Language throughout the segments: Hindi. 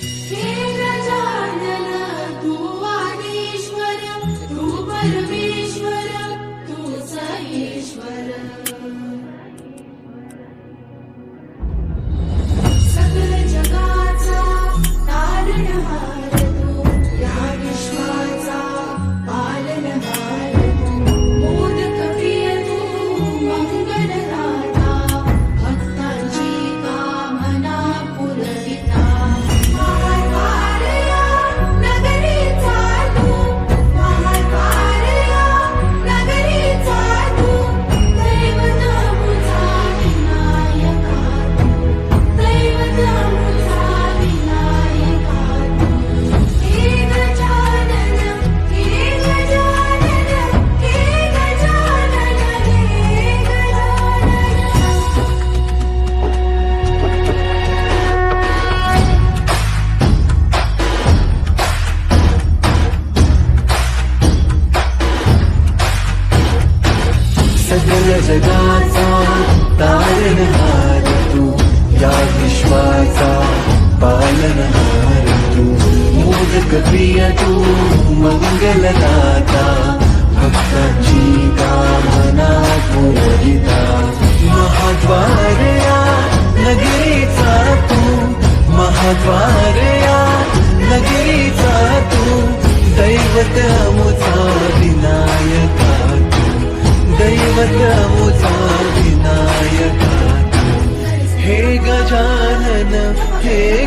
Sim.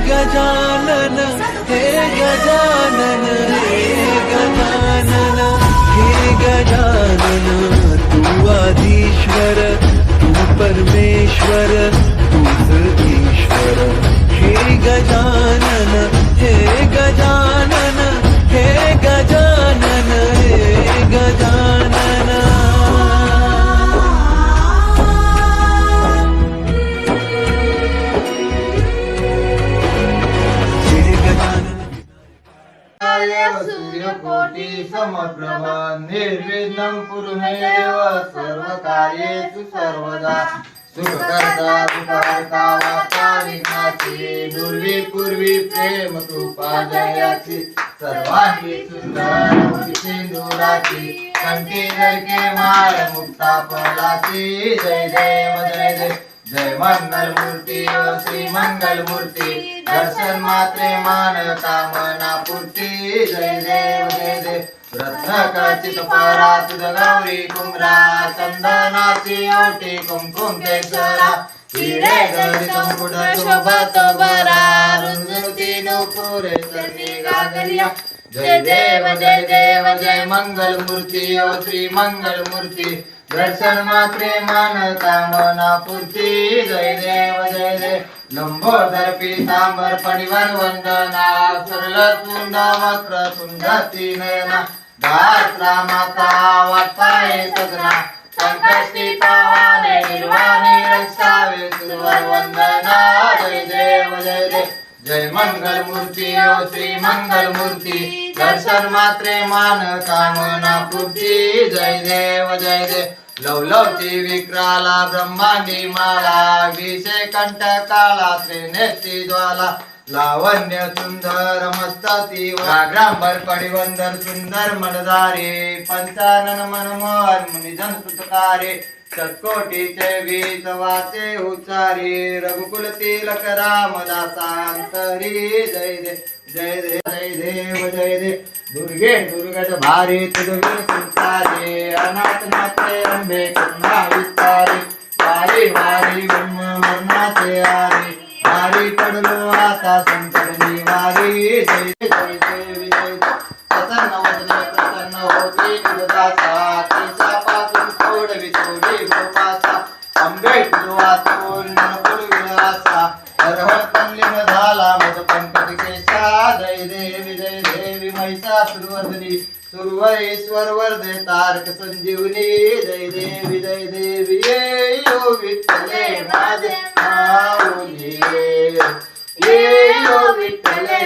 गजानन हे गजानन हे गजानन हे गजानन तू आधीश्वर तू परमेश्वर तूच ईश्वर हे गजानन हे गजानन सूर्यकोटि समप्रभ निर्विघ्नं कुरु मे देव सर्वकार्येषु सर्वदा सुखकर्ता दुःखहर्ता वार्ता विघ्नाची दुर्वी पूर्वी प्रेम कृपा जयाची सर्वांगी सुंदर सिंधुराची कंठी जरके माळ मुक्ता फलाची जय देव जय जय. जय मंगल मूर्ती ओ श्री मंगल मूर्ती दर्शन मात्रे मान कामना पूर्ती जय देव जय देव। रत्न परात परा तुझ गौरी कुमरा चंदनाची ओटी कुमकुम केसरा हिरे गौरी मुकुट शोभत बरा रुंजुती नुपुरे सर्वी गागरिया जय देव जय देव जय मंगल मूर्ती ओ श्री मंगल मूर्ती दर्शन मात्रे मानता कामना पूर्ती जय देव जय देव. लंबोदर पितांबर परिवर वंदना सरल तुंड वक्र तुंडती नयना. गात्रा माता वाटाय सगना संकष्टी पावाने निर्वाणी रक्षावे सुरवर वंदना. जय देव जय देव. जय मंगल मूर्ती ओ श्री मंगल मूर्ती. दर्शन मात्रे मान कामना पूर्ती जय देव जय देव. लवलवची विक्राला ब्रह्मांडी माला विषय कंठ काळा त्रिनेत्री ज्वाला लावण्य सुंदर मस्तती व्याघ्रांबर पडिवंदर सुंदर मनदारे पंचानन मनमोहन मुनिजन सुतकारे सत्कोटीचे वीज वाचे उच्चारे रघुकुल तिलक रामदासांतरी जय देव जय देव जय देव जय देव दुर्गे दुर्गट भारी तुझे सुतारे अनाथ नाथे अंबे करुणा विस्तारे वारी वारी ब्रह्म मरणाचे आरे वारी पडलो आता संकट निवारी जय जय सुरवरेश्वर वर्धे तारक संजीवनी जय देवी जय देवी ये यो विठ्ठले माझे माऊली ये यो विठ्ठले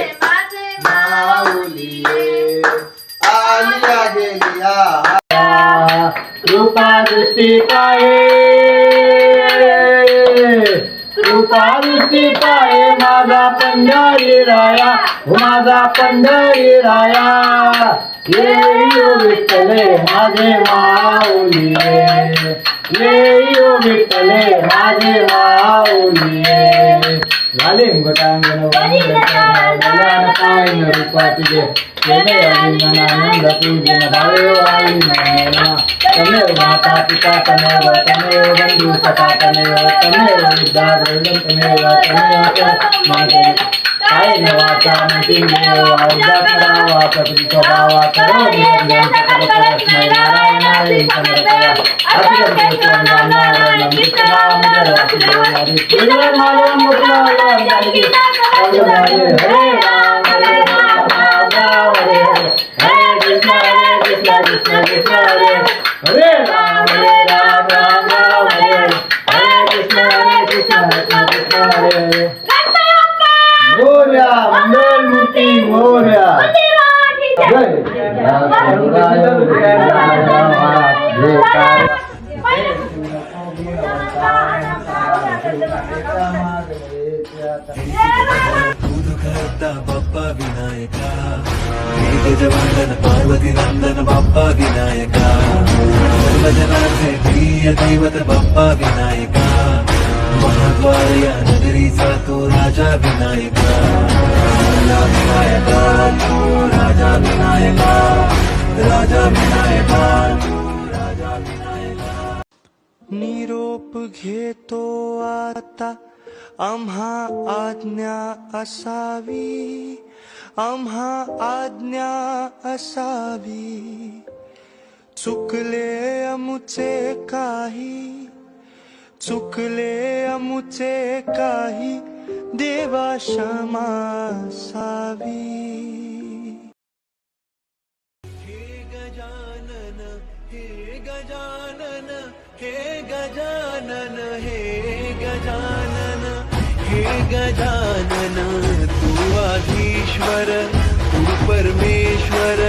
माऊली आलिया गेलिया कृपा दृष्टी पाये कृपादृष्टी पाय माझा पंढरी राया माझा पंढरी राया. येयो विठ्ठले माझे माऊली. येयो विठ्ठले माझे माऊली. झाले मुगटांगण वंदन पायन रूपा तुझे. केले अभिनंदन तुझे आई वाली तमेव माता पिता तमेव तमेव बंधु सखा तमेव तमेव विद्या द्रविणं तमेव तमेव माते काय नवाचा मतिं देव औदात्मरावा प्रतिभावा करो निर्गम करो नारायणाय समर्पया अतिगम कृतं नारायणं विक्रमां जराति देवादि पूजनं मालं मुद्रालं दादि हरे राम हरे राम राम हरे हरे कृष्ण हरे राम हरे राम राम राम हरे हरे हरे कृष्ण हरे कृष्ण कृष्ण कृष्ण हरे हरे मोर्या मंगल मूर्ती मोर्या जय दूध दैवत बप्पा विनायका। महाद्वार नगरी सा तो राजा विनायका। राजा विनायका। राजा विनायका राजा विनायका। निरोप घेतो आता, आम्हा आज्ञा असावी। आम्हा आज्ञा असावी। चुकले अमुचे काही चुकले अमुचे काही, देवा क्षमा सावी। हे गजानन हे गजानन हे गजानन हे गजानन हे गजानन, तू आधीश्वर, तू परमेश्वर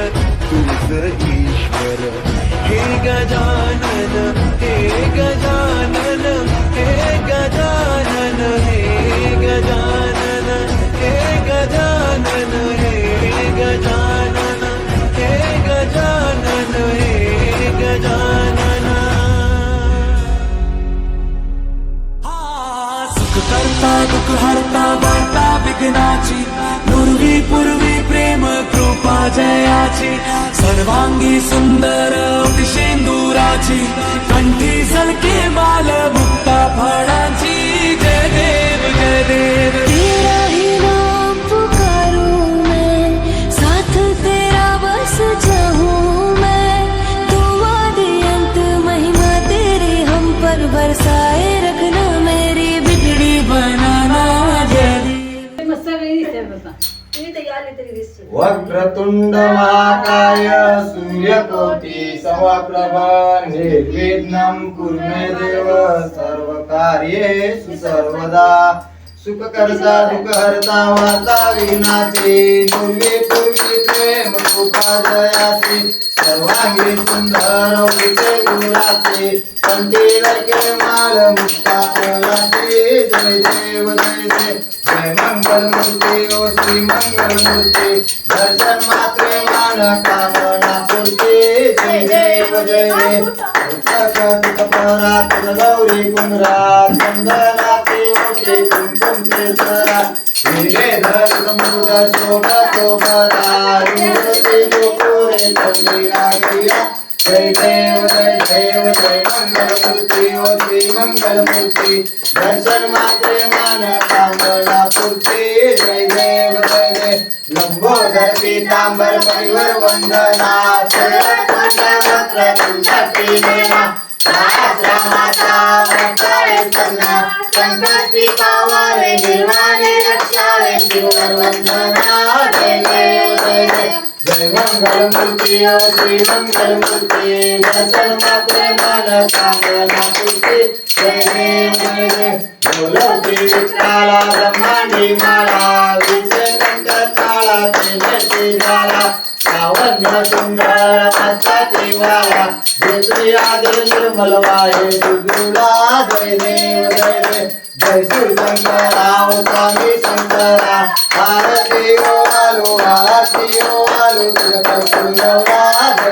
तूच ईश्वर गजानन, हे गजानन हे गजानन हे गजानन हे गजानन हे गजानन हे गजानन हे गजानन। सुख करता, दुःख हरता वार्ता विघ्नाची। पूर्वी पूर्वी प्रेम, कृपा, जयाची। सर्वांगी सुंदर शेंदुराची कंठी सलके बाल मुक्ता फळाची. जय देव जय देव. वक्रतुंड महाकाय सूर्यकोटी समप्रभ निर्विघ्नं कुर्मे देव सर्वकार्येषु सर्वदा सुखकर्ता दुःखहर्ता वार्ता विनाशी पूर्वी पूर्वी प्रेम कृपा जयाची सर्वांगी सुंदर उचे गुराची कंठी लके माल मुक्ता फळाची जय देव जय देव जय मंगलमूर्ती ओ श्री मंगलमूर्ती दर्शन मात्र मान कामना पूर्ती. जय जय जय कपरात गौरी कुंद्रा ते ओके कुंकुम ते सरा हिरे धर शोभा रुद्र ते जय देव जय देव जय मंगलमूर्ती ओ श्री लंबोदर पीतांबर परिवर वंदना संकष्टी पावारे निर्वाणे रक्षावे शिवर वंदना जय देव जय जय मंगल मूर्ती, ओ मंगल मूर्ती। दर्शन मात्रे मन कामना पूर्ती जय जय देव बोलो श्री काला ब्रह्मांडी माळा विषय चाला काळा झाला लावण्य सुंदर मस्ताची देवाला जे निर्मल वाहे जय देव जय देव जय शिवशंकराव स्वामी शंकरा आरती ओ आलो आरती ओ आलो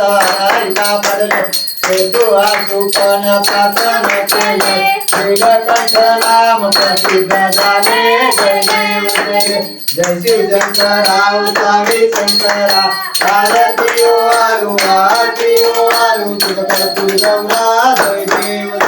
તારી ના પડલે સેતુ આ સુપન પાતન કેલે જય કંઠ નામ પ્રસિદ્ધ જાને જય દેવ જય શિવ શંકરા ઉતારી શંકરા ભારતીયો આલુ આટીયો આલુ તુલકર તુલવરા જય દેવ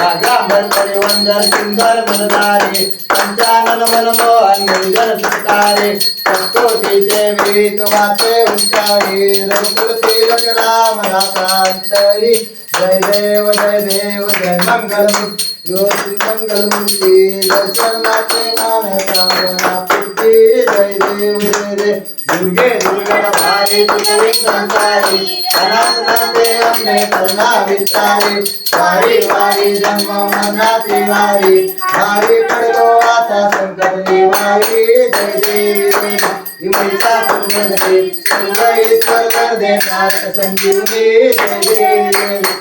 देव परिवंदर सुंदर मनधारे पंचानन मनमोहन निर्जन सुतारे संतोषी देवी तुमाचे उच्चारी रघुकुल तिलक राम रासांतरी जय देव जय देव जय मंगल ज्योति मंगल मूर्ती दर्शनाचे मान कामना पूर्ती जय देव जय देव दुर्गे दुर्गण भारी तुझे संसारी. अनाथनाथे अंबे करुणा विस्तारी वारी वारी जन्म मनाची वारी. वारी पडलो आता संकट निवारी. जय देवी जय देव. इमैसा सुंदरते सर्व ईश्वर वरदे नाथ संजीवनी. जय देवी जय देव.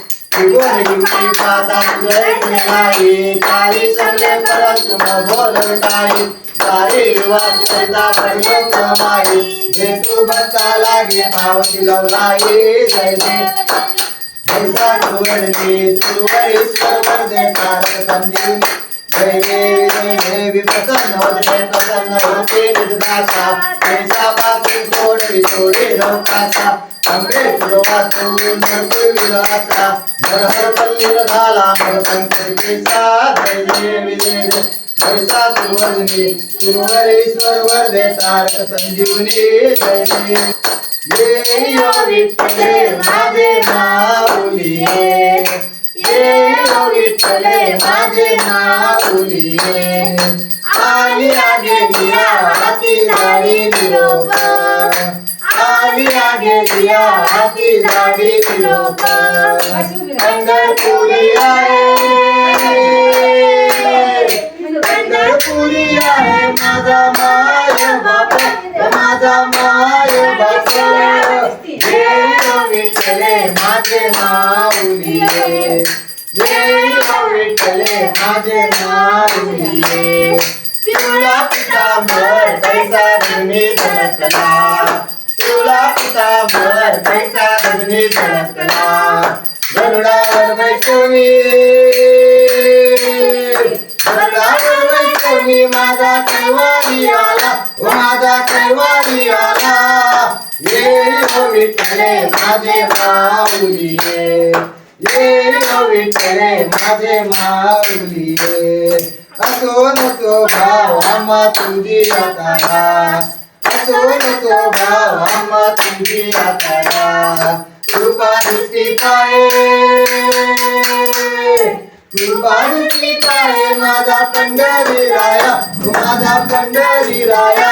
पाता तुझे गुणगाई चारी सगळे परंतु न बोल काही सारी युवात कमाई जे तू लागे, पावती लवलाई जय देव जैसा सुवर्णी सुरवरीश्वर वरदे कारक संजीवनी जय देवी जय देवी प्रसन्न होते प्रसन्न होते निर्दासा जैसा पाठी सोडवी सोडी लोकाचा अंबे तुरवातू नरकुल विलासा। नरहर पल्लीर झाला नर संकटीचा जय देवी जय देव जैसा सुवर्णी सुरवरीश्वर वरदे कारक संजीवनी जय ये यो विठ्ठले माझे माऊलिये ये यो विठ्ठले माझे माऊलिये आली आगे लिया हाती झाडी निरोप आली आगे लिया हाती झाडी निरोप पंढरपुरी आहे पंढरपुरी आहे माझा बाप माझा माय बाप विठ्ठले माझे माऊलिये विठ्ठले माझे माऊलिये तुला पितांबर वैष्णवी माझा कैवारी आला ओ माझा कैवारी ये विठ्ठले माझे माऊलिये, ये विठ्ठले माझे माऊलिये। असो नको भाव आम्हा तुझी आता असो नको भाव आम्हा तुझी आता कृपा दृष्टी पाये कृपा दृष्टी पाये माझा पंढरी राया माझा पंढरी राया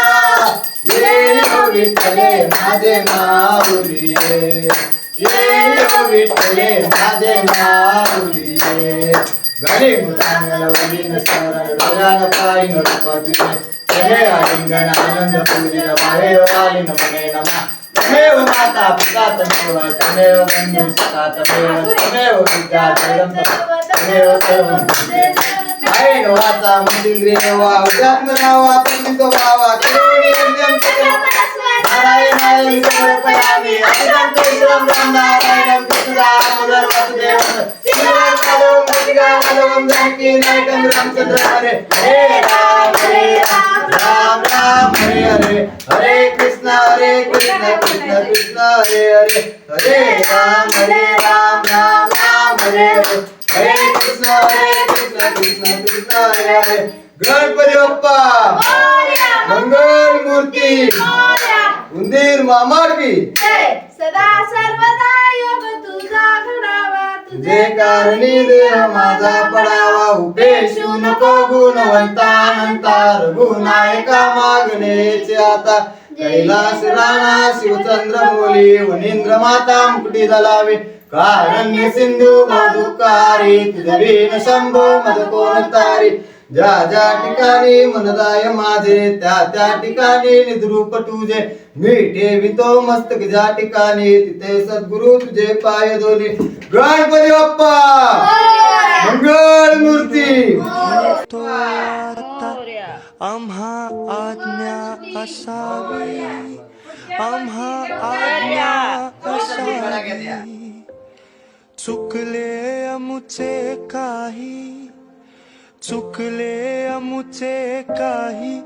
ये हो विठ्ठले माझे माऊलिये ये हो विठ्ठले माझे माऊलिये घरी मुलांगल वडील सरण डोळ्यान पायीन रूप तुझे तमे आलिंगन आनंद पूजिन माहेव कालीन मने नमा तमेव माता पिता तमेव तमेव बंधु सखा तमेव तमेव विद्या जगम तमेव सर्वं ఆయన వాత ముందుంగ్రే ఉదాహరణవా తల్లితో బావా దేవుడి నారాయణ సమర్పయామి అతికంతేశ్వరం రామ నారాయణం కృష్ణరాముదర్ వసుదేవం. శ్రీరామలో మృతిగా బలవం దానికి నాయకం రామచంద్ర హరే హరే రామ హరే రామ రామ హరే హరే. హరే కృష్ణ హరే కృష్ణ కృష్ణ కృష్ణ హరే హరే. హరే రామ హరే రామ రామ రామ హరే హరే. हरे कृष्ण हरे कृष्ण कृष्ण कृष्ण हरे हरे गणपती बाप्पा मंगल मूर्ती उंदीर मामा की सदा सर्वदा योग तुझा घडावा तुझे कारणी देह माझा पडावा उपेशू नको गुणवंता अनंता रघुनायका मागणेचे आता कैलास राणा शिवचंद्र मोली वनिंद्र माता मुकुटी दलावे कारण्य सिंधू मधुकारी तुझवीन शंभो मध कोण तारी ज्या ज्या ठिकाणी मनदाय माझे, त्या त्या ठिकाणी निद्रूप तुझे। मी ठेवितो मस्तक ज्या ठिकाणी, तिथे सद्गुरु तुझे पाय दोन्ही गणपती बाप्पा! मंगल मूर्ती! आम्हा आज्ञा असावी। आम्हा आज्ञा असावी। चुकले अमुचे काही चुकले अमुचे काही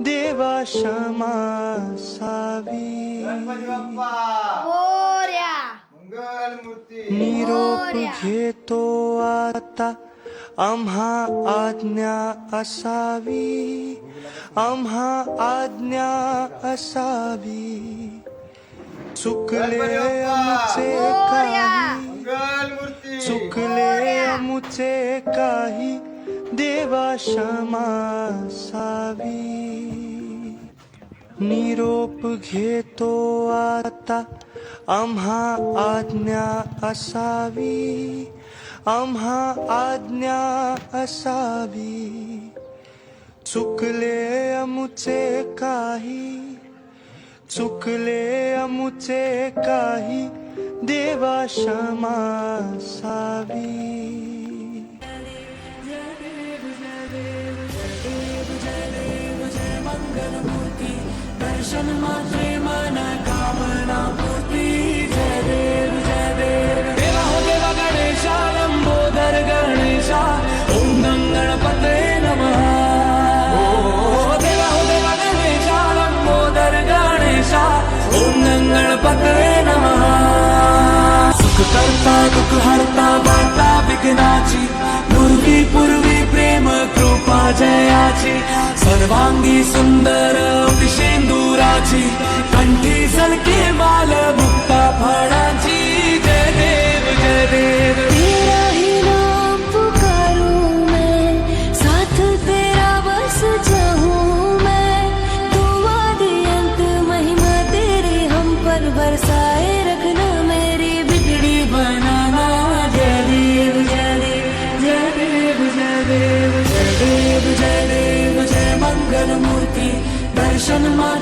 देवा क्षमा सावी। मंगल मूर्ती। निरोप घेतो आता आम्हा आज्ञा असावी। आम्हा आज्ञा असावी। चुकले आमचे काही। चुकले आमचे काही, देवा क्षमा सावी। निरोप घेतो आता आम्हा आज्ञा असावी। आम्हा आज्ञा असावी। चुकले अमुचे काही चुकले अमुचे काही देवा क्षमा सावी। दर्शन मात्रे मन जय देव जय हो गणेशा ओम हो करता दुःख हरता वार्ता विघ्नाची. पूर्वी पूर्वी प्रेम कृपा जयाची. सर्वांगी सुंदर शेंदुराची कंठी सलके माल मुक्ता फळाची. जय देव जय देव. on my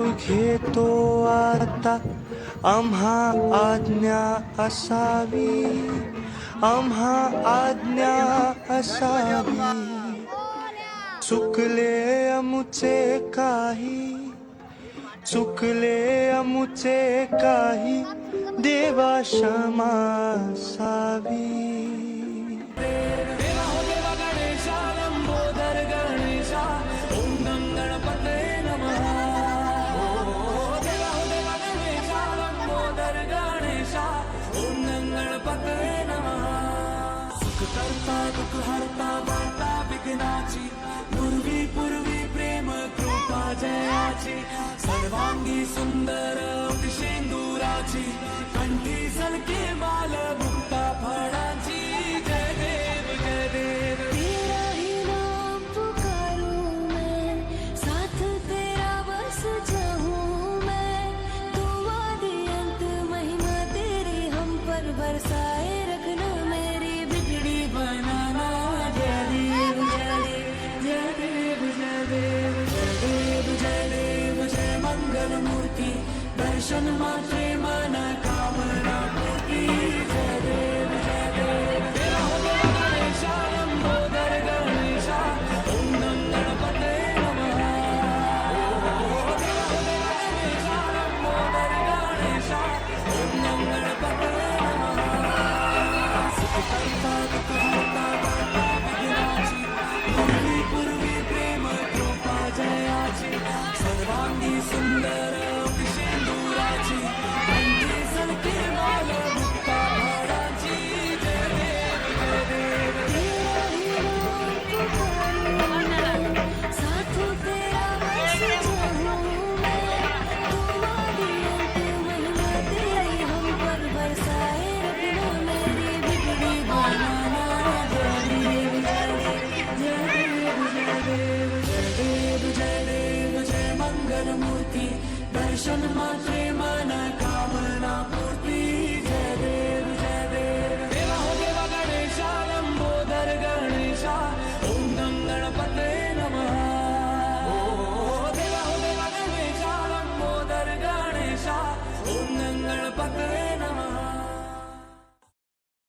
निरोप घेतो आता आम्हा आज्ञा असावी आम्हा आज्ञा असावी। चुकले अमुचे काही, चुकले अमुचे काही, देवा क्षमा सावी। देवा हो देवा गणेशा, लंबोदर गणेशा जयाची सर्वांगी सुंदर शेंदुराची कंठी सलके माल मुक्ता फळाची. जय देव जय देव. तेरा साथ तेरा बस जाऊँ मैं। तुम आदि तेरी हम पर बरसाए रखना मेरी बिगड़ी बनाना। जय देव। मंगलमूर्ती दर्शन मात्रे मन कामना